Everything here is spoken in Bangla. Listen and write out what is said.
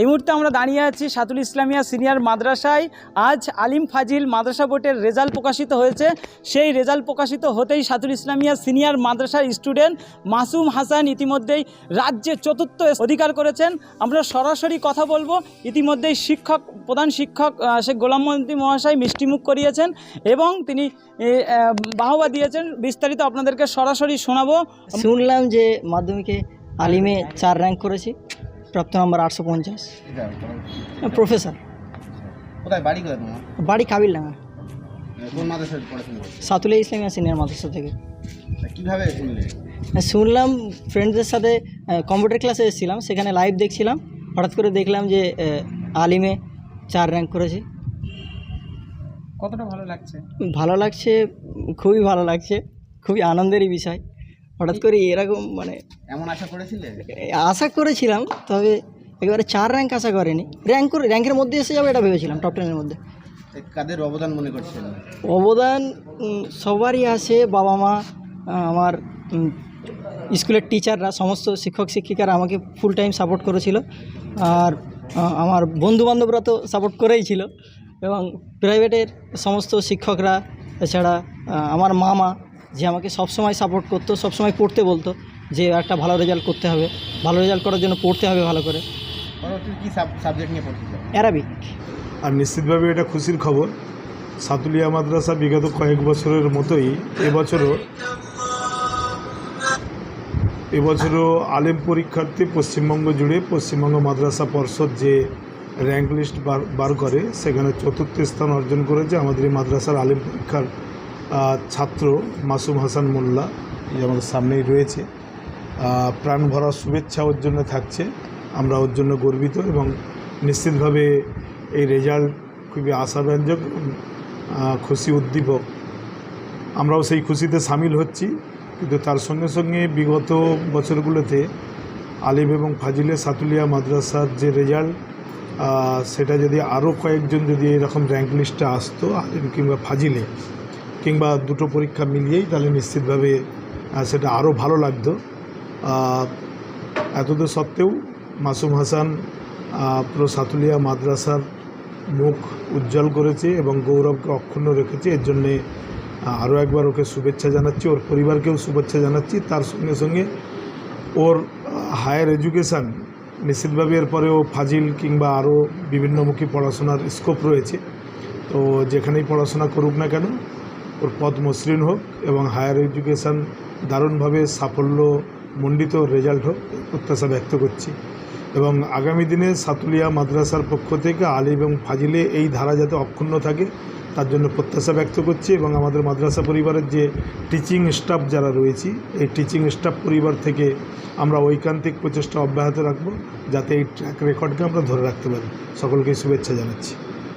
এই মুহূর্তে আমরা দাঁড়িয়ে আছি সাতুল ইসলামিয়া সিনিয়র মাদ্রাসায়। আজ আলিম ফাজিল মাদ্রাসা বোর্ডের রেজাল্ট প্রকাশিত হয়েছে। সেই রেজাল্ট প্রকাশিত হতেই সাতুল ইসলামিয়া সিনিয়র মাদ্রাসার স্টুডেন্ট মাসুম হাসান ইতিমধ্যেই রাজ্যে চতুর্থ অধিকার করেছেন। আমরা সরাসরি কথা বলব। ইতিমধ্যেই শিক্ষক, প্রধান শিক্ষক শেখ গোলাম মন্ত্রী মহাশয় মিষ্টিমুখ করিয়েছেন এবং তিনি বাহবা দিয়েছেন। বিস্তারিত আপনাদেরকে সরাসরি শোনাবো। শুনলাম যে মাধ্যমিকে আলিমে চার র্যাঙ্ক করেছি। প্রাপ্ত নম্বর আটশো পঞ্চাশ। প্রফেসর। কোথায়? বাড়ি কোথায় তোমার? বাড়ি কাবিলডাঙ্গা কোন মাদ্রাসায় পড়াশোনা করছ? সাতুলে ইসলামিয়া সিনিয়র মাদ্রাসা থেকে। তা কীভাবে শুনলে? শুনলাম ফ্রেন্ডসদের সাথে কম্পিউটার ক্লাসে এসেছিলাম সেখানে লাইভ দেখছিলাম। হঠাৎ করে দেখলাম যে আলিমে চার র্যাঙ্ক করেছি। কতটা ভালো লাগছে? ভালো লাগছে খুবই ভালো লাগছে খুবই আনন্দেরই বিষয়। হঠাৎ করে এরকম মানে এমন আশা করেছিলে? আশা করেছিলাম তবে একেবারে চার র্যাঙ্ক আশা করেনি। র্যাঙ্ক করে র্যাঙ্কের মধ্যে এসে যাবে এটা ভেবেছিলাম টপ টেনের মধ্যে। কাদের অবদান মনে করছেন? অবদান সবারই আছে বাবা মা আমার স্কুলের টিচাররা সমস্ত শিক্ষক শিক্ষিকারা আমাকে ফুল টাইম সাপোর্ট করেছিল। আর আমার বন্ধুবান্ধবরা তো সাপোর্ট করেই ছিল। এবং প্রাইভেটের সমস্ত শিক্ষকরা এছাড়া আমার মামা যে আমাকে সবসময় সাপোর্ট করতো সবসময় পড়তে বলতো যে একটা ভালো রেজাল্ট করতে হবে। ভালো রেজাল্ট করার জন্য পড়তে হবে ভালো করে। কী সাবজেক্ট নিয়ে পড়তে অ্যারাবিক আর নিশ্চিতভাবে এটা খুশির খবর সাতুলিয়া মাদ্রাসা বিগত কয়েক বছরের মতোই এবছরও এবছরও আলেম পরীক্ষার্থী পশ্চিমবঙ্গ জুড়ে পশ্চিমবঙ্গ মাদ্রাসা পর্ষদ যে র্যাঙ্ক লিস্ট বার বার করে সেখানে চতুর্থ স্থান অর্জন করেছে আমাদের এই মাদ্রাসার আলেম পরীক্ষার ছাত্র মাসুম হাসান মোল্লা যে আমাদের সামনেই রয়েছে। প্রাণ ভরা শুভেচ্ছা ওর জন্য থাকছে। আমরা ওর জন্য গর্বিত এবং নিশ্চিতভাবে এই রেজাল্ট খুবই আশাব্যঞ্জক খুশি উদ্দীপক। আমরাও সেই খুশিতে সামিল হচ্ছি, কিন্তু তার সঙ্গে সঙ্গে বিগত বছরগুলোতে আলিম এবং ফাজিলে সাতুলিয়া মাদ্রাসার যে রেজাল্ট সেটা যদি আরও কয়েকজন যদি এরকম র্যাঙ্ক লিস্টে আসতো, আলিম কিংবা ফাজিলে কিংবা দুটো পরীক্ষা মিলিয়েই তাহলে নিশ্চিতভাবে সেটা আরও ভালো লাগতো। এতদূর সত্ত্বেও মাসুম হাসান পুরো সাতুলিয়া মাদ্রাসার মুখ উজ্জ্বল করেছে এবং গৌরবকে অক্ষুণ্ণ রেখেছে। এর জন্যে আরও একবার ওকে শুভেচ্ছা জানাচ্ছি, ওর পরিবারকেও শুভেচ্ছা জানাচ্ছি। তার সঙ্গে সঙ্গে ওর হায়ার এডুকেশান নিশ্চিতভাবে এরপরে ও ফাজিল কিংবা আরও বিভিন্নমুখী পড়াশোনার স্কোপ রয়েছে। তো যেখানেই পড়াশোনা করুক না কেন ওর পথ মসৃণ হোক এবং হায়ার এডুকেশান দারুণভাবে সাফল্য মণ্ডিত রেজাল্ট হোক প্রত্যাশা ব্যক্ত করছি। এবং আগামী দিনে সাতুলিয়া মাদ্রাসার পক্ষ থেকে আলিম এবং ফাজিলে এই ধারা যাতে অক্ষুণ্ণ থাকে, তার জন্য প্রত্যাশা ব্যক্ত করছি এবং আমাদের মাদ্রাসা পরিবারের যে টিচিং স্টাফ যারা রয়েছি, এই টিচিং স্টাফ পরিবার থেকে আমরা ঐকান্তিক প্রচেষ্টা অব্যাহত রাখব, যাতে এই ট্র্যাক রেকর্ডকে আমরা ধরে রাখতে পারি। সকলকে শুভেচ্ছা জানাচ্ছি।